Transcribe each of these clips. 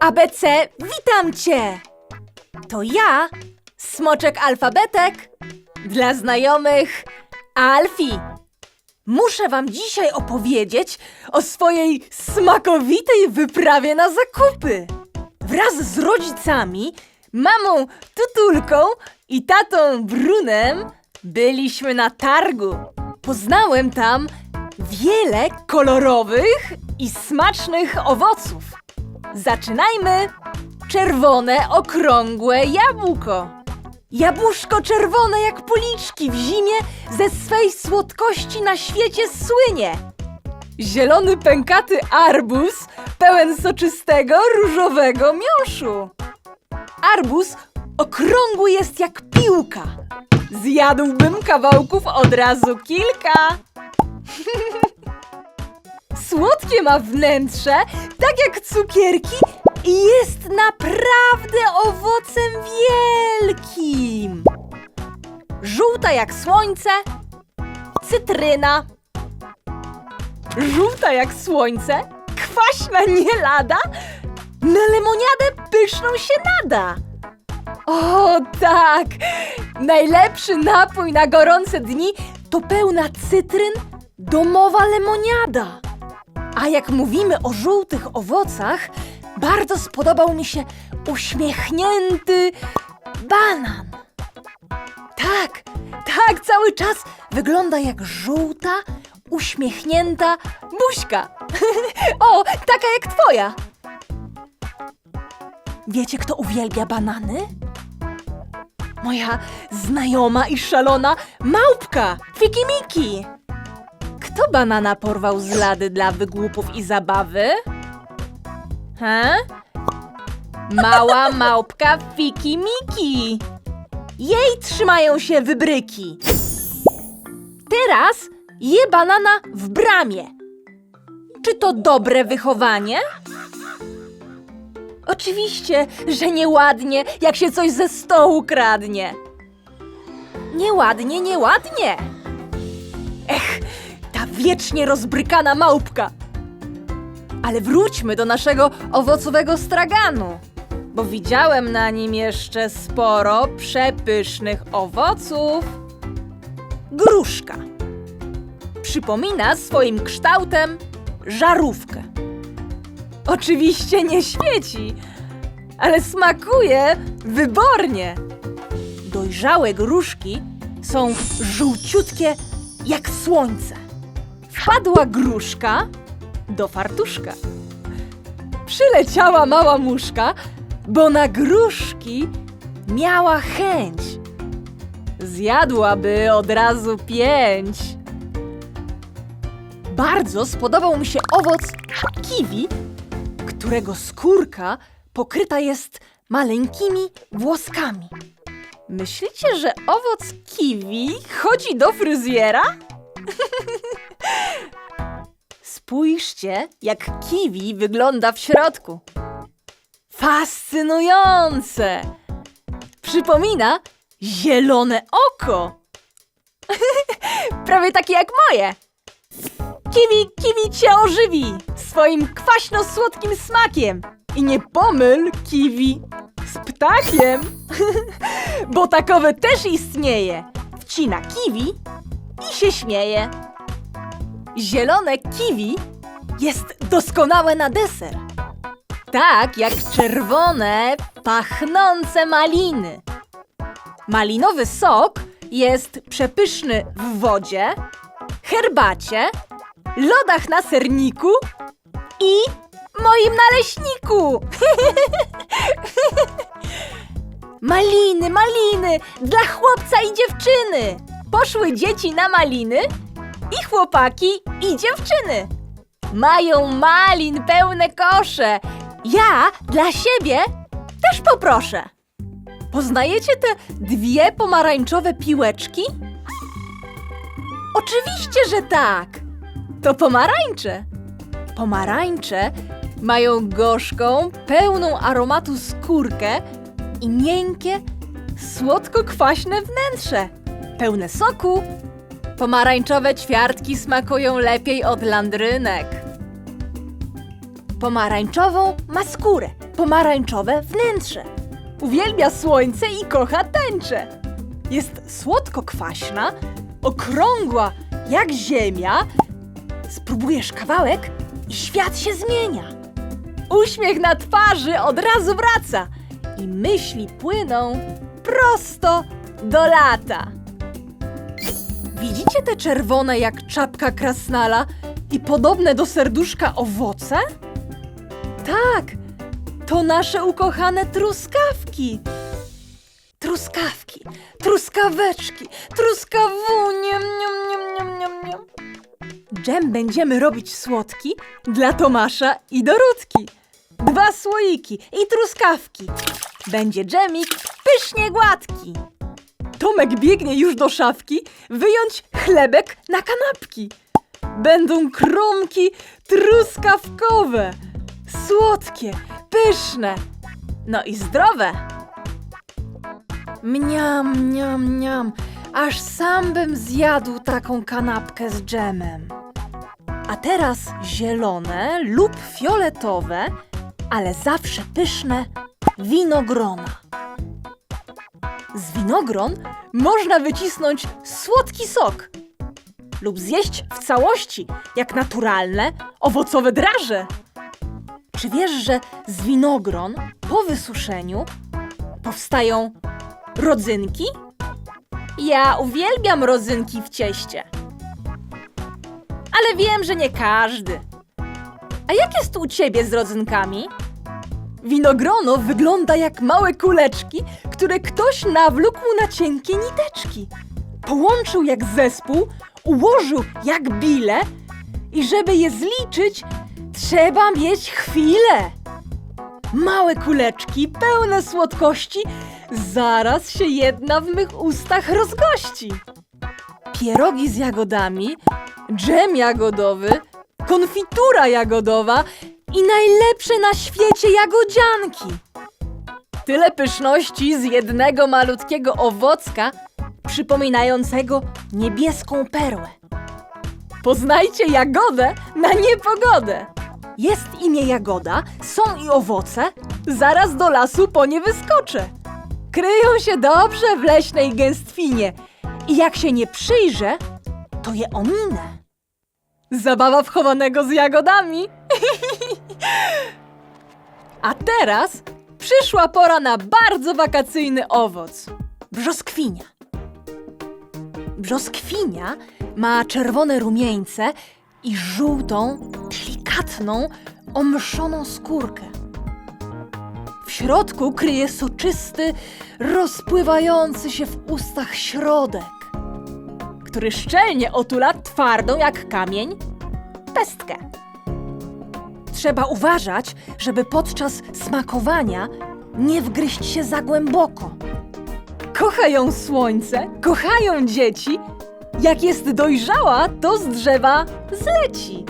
ABC, witam cię! To ja, smoczek alfabetek, dla znajomych Alfie. Muszę wam dzisiaj opowiedzieć o swojej smakowitej wyprawie na zakupy. Wraz z rodzicami, mamą Tutulką i tatą Brunem byliśmy na targu. Poznałem tam wiele kolorowych i smacznych owoców. Zaczynajmy! Czerwone, okrągłe jabłko. Jabłuszko czerwone jak policzki w zimie ze swej słodkości na świecie słynie. Zielony pękaty arbuz pełen soczystego różowego miąższu. Arbuz okrągły jest jak piłka. Zjadłbym kawałków od razu kilka. Słodkie ma wnętrze, tak jak cukierki i jest naprawdę owocem wielkim. Żółta jak słońce, cytryna. Żółta jak słońce, kwaśna nie lada, na lemoniadę pyszną się nada. O tak! Najlepszy napój na gorące dni to pełna cytryn domowa lemoniada. A jak mówimy o żółtych owocach, bardzo spodobał mi się uśmiechnięty banan. Tak, tak, cały czas wygląda jak żółta, uśmiechnięta buźka. o, taka jak twoja. Wiecie, kto uwielbia banany? Moja znajoma i szalona małpka, Fikimiki. Kto banana porwał z lady dla wygłupów i zabawy? He? Mała małpka Fikimiki. Jej trzymają się wybryki. Teraz je banana w bramie. Czy to dobre wychowanie? Oczywiście, że nieładnie, jak się coś ze stołu kradnie. Nieładnie, nieładnie. Ech, ta wiecznie rozbrykana małpka. Ale wróćmy do naszego owocowego straganu, bo widziałem na nim jeszcze sporo przepysznych owoców. Gruszka. Przypomina swoim kształtem żarówkę. Oczywiście nie świeci, ale smakuje wybornie. Dojrzałe gruszki są żółciutkie jak słońce. Wpadła gruszka do fartuszka. Przyleciała mała muszka, bo na gruszki miała chęć. Zjadłaby od razu pięć. Bardzo spodobał mi się owoc kiwi, którego skórka pokryta jest maleńkimi włoskami. Myślicie, że owoc kiwi chodzi do fryzjera? Spójrzcie, jak kiwi wygląda w środku. Fascynujące! Przypomina zielone oko. Prawie takie jak moje. Kiwi, kiwi cię ożywi swoim kwaśno-słodkim smakiem. I nie pomyl kiwi z ptakiem, bo takowe też istnieje. Wcina kiwi i się śmieje. Zielone kiwi jest doskonałe na deser. Tak jak czerwone, pachnące maliny. Malinowy sok jest przepyszny w wodzie, herbacie, lodach na serniku i moim naleśniku. maliny, maliny, dla chłopca i dziewczyny. Poszły dzieci na maliny i chłopaki i dziewczyny. Mają malin pełne kosze. Ja dla siebie też poproszę. Poznajecie te dwie pomarańczowe piłeczki? Oczywiście, że tak. To pomarańcze. Pomarańcze mają gorzką, pełną aromatu skórkę i miękkie, słodko-kwaśne wnętrze, pełne soku. Pomarańczowe ćwiartki smakują lepiej od landrynek. Pomarańczową ma skórę, pomarańczowe wnętrze. Uwielbia słońce i kocha tęczę. Jest słodko-kwaśna, okrągła jak ziemia. Spróbujesz kawałek i świat się zmienia. Uśmiech na twarzy od razu wraca i myśli płyną prosto do lata. Widzicie te czerwone jak czapka krasnala i podobne do serduszka owoce? Tak, to nasze ukochane truskawki. Truskawki, truskaweczki, truskawunie, niam, niam, niam, niam, niam. Dżem będziemy robić słodki dla Tomasza i Dorotki. Dwa słoiki i truskawki. Będzie dżemik pysznie gładki. Tomek biegnie już do szafki wyjąć chlebek na kanapki. Będą kromki truskawkowe, słodkie, pyszne, no i zdrowe. Mniam, mniam, mniam, aż sam bym zjadł taką kanapkę z dżemem. A teraz zielone lub fioletowe, ale zawsze pyszne winogrona. Z winogron można wycisnąć słodki sok lub zjeść w całości, jak naturalne, owocowe draże. Czy wiesz, że z winogron po wysuszeniu powstają rodzynki? Ja uwielbiam rodzynki w cieście. Ale wiem, że nie każdy. A jak jest u ciebie z rodzynkami? Winogrono wygląda jak małe kuleczki, które ktoś nawlókł na cienkie niteczki. Połączył jak zespół, ułożył jak bile i żeby je zliczyć, trzeba mieć chwilę. Małe kuleczki, pełne słodkości, zaraz się jedna w mych ustach rozgości. Pierogi z jagodami, dżem jagodowy, konfitura jagodowa i najlepsze na świecie jagodzianki. Tyle pyszności z jednego malutkiego owocka, przypominającego niebieską perłę. Poznajcie jagodę na niepogodę. Jest imię Jagoda, są i owoce, zaraz do lasu po nie wyskoczę. Kryją się dobrze w leśnej gęstwinie i jak się nie przyjrzę, to je ominę. Zabawa wchowanego z jagodami. A teraz przyszła pora na bardzo wakacyjny owoc brzoskwinia. Brzoskwinia ma czerwone rumieńce i żółtą, delikatną, omszoną skórkę. W środku kryje soczysty, rozpływający się w ustach środek, który szczelnie otula twardą jak kamień pestkę. Trzeba uważać, żeby podczas smakowania nie wgryźć się za głęboko. Kochają słońce, kochają dzieci. Jak jest dojrzała, to z drzewa zleci.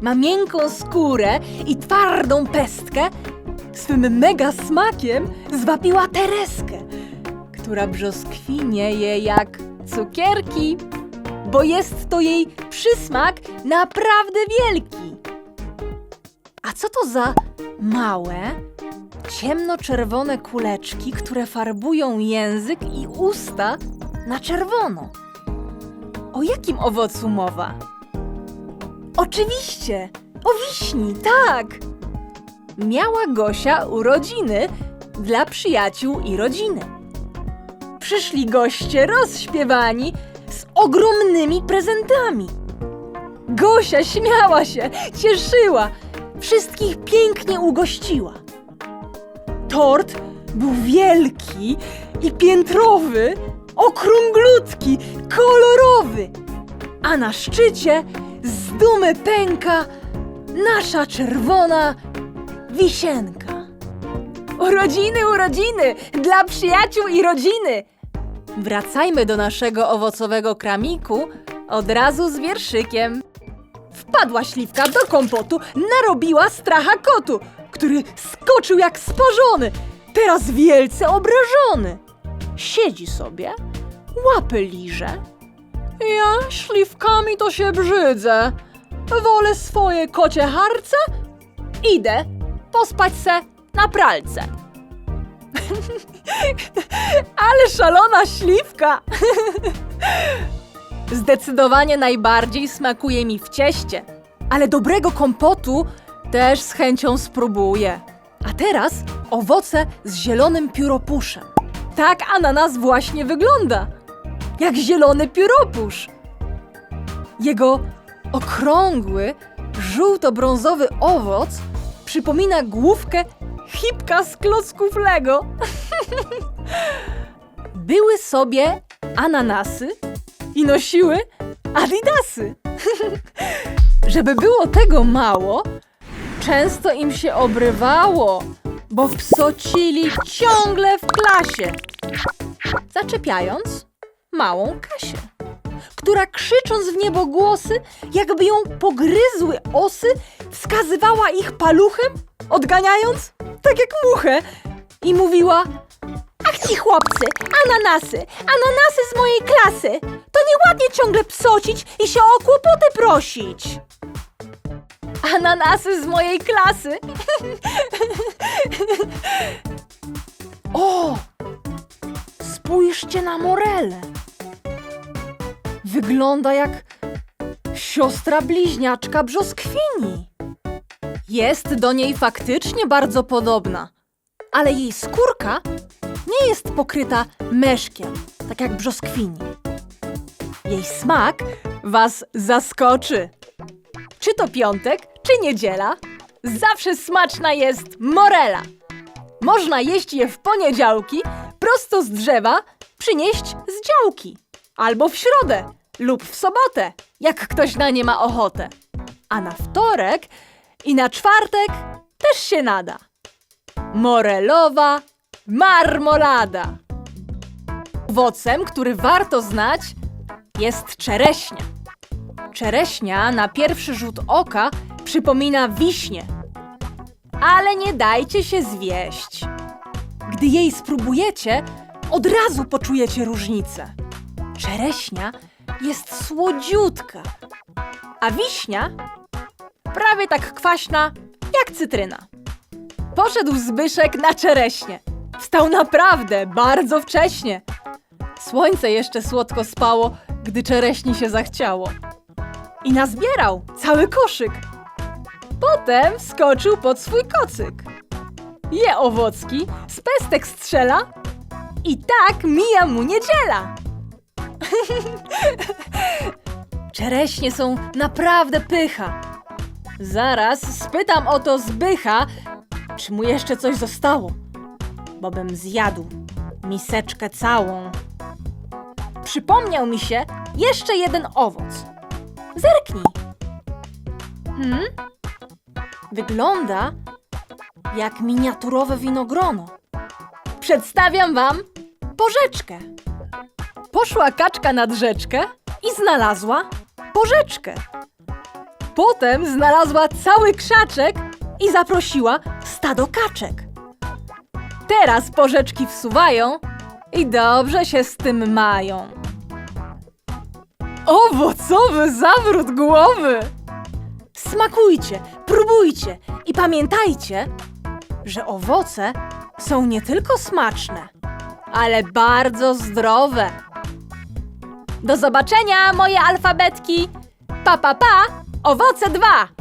Ma miękką skórę i twardą pestkę. Swym mega smakiem zwabiła Tereskę, która brzoskwinie je jak cukierki, bo jest to jej przysmak naprawdę wielki. A co to za małe, ciemnoczerwone kuleczki, które farbują język i usta na czerwono? O jakim owocu mowa? Oczywiście, o wiśni, tak! Miała Gosia urodziny dla przyjaciół i rodziny. Przyszli goście rozśpiewani z ogromnymi prezentami. Gosia śmiała się, cieszyła, wszystkich pięknie ugościła. Tort był wielki i piętrowy, okrąglutki, kolorowy, a na szczycie z dumy pęka nasza czerwona wisienka. Urodziny, urodziny dla przyjaciół i rodziny. Wracajmy do naszego owocowego kramiku od razu z wierszykiem. Wpadła śliwka do kompotu, narobiła stracha kotu, który skoczył jak sparzony, teraz wielce obrażony. Siedzi sobie, łapy liże. Ja śliwkami to się brzydzę. Wolę swoje kocie harce. Idę pospać se na pralce. Ale szalona śliwka! Zdecydowanie najbardziej smakuje mi w cieście, ale dobrego kompotu też z chęcią spróbuję. A teraz owoce z zielonym pióropuszem. Tak ananas właśnie wygląda. Jak zielony pióropusz. Jego okrągły, żółto-brązowy owoc przypomina główkę hipka z klocków Lego. Były sobie ananasy i nosiły adidasy. Żeby było tego mało, często im się obrywało, bo psocili ciągle w klasie, zaczepiając małą Kasię, która krzycząc w niebogłosy, jakby ją pogryzły osy, wskazywała ich paluchem, odganiając, tak jak muchę, i mówiła Ach ci chłopcy, ananasy, ananasy z mojej klasy, to nieładnie ciągle psocić i się o kłopoty prosić. Ananasy z mojej klasy. o! Spójrzcie na Morelę. Wygląda jak siostra bliźniaczka brzoskwini. Jest do niej faktycznie bardzo podobna, ale jej skórka nie jest pokryta meszkiem, tak jak brzoskwini. Jej smak was zaskoczy. Czy to piątek, czy niedziela, zawsze smaczna jest morela. Można jeść je w poniedziałki, prosto z drzewa, przynieść z działki. Albo w środę lub w sobotę, jak ktoś na nie ma ochotę. A na wtorek i na czwartek też się nada. Morelowa marmolada. Owocem, który warto znać, jest czereśnia. Czereśnia na pierwszy rzut oka przypomina wiśnie. Ale nie dajcie się zwieść. Gdy jej spróbujecie, od razu poczujecie różnicę. Czereśnia jest słodziutka, a wiśnia prawie tak kwaśna jak cytryna. Poszedł Zbyszek na czereśnie. Wstał naprawdę bardzo wcześnie. Słońce jeszcze słodko spało, gdy czereśni się zachciało. I nazbierał cały koszyk. Potem wskoczył pod swój kocyk. Je owocki, z pestek strzela i tak mija mu niedziela. Czereśnie są naprawdę pycha. Zaraz spytam o to Zbycha, czy mu jeszcze coś zostało, bo bym zjadł miseczkę całą. Przypomniał mi się jeszcze jeden owoc. Zerknij. Hmm? Wygląda jak miniaturowe winogrono. Przedstawiam wam porzeczkę. Poszła kaczka nad rzeczkę i znalazła porzeczkę. Potem znalazła cały krzaczek i zaprosiła stado kaczek. Teraz porzeczki wsuwają i dobrze się z tym mają. Owocowy zawrót głowy! Smakujcie, próbujcie i pamiętajcie, że owoce są nie tylko smaczne, ale bardzo zdrowe. Do zobaczenia, moje alfabetki! Pa, pa, pa! Owoce dwa!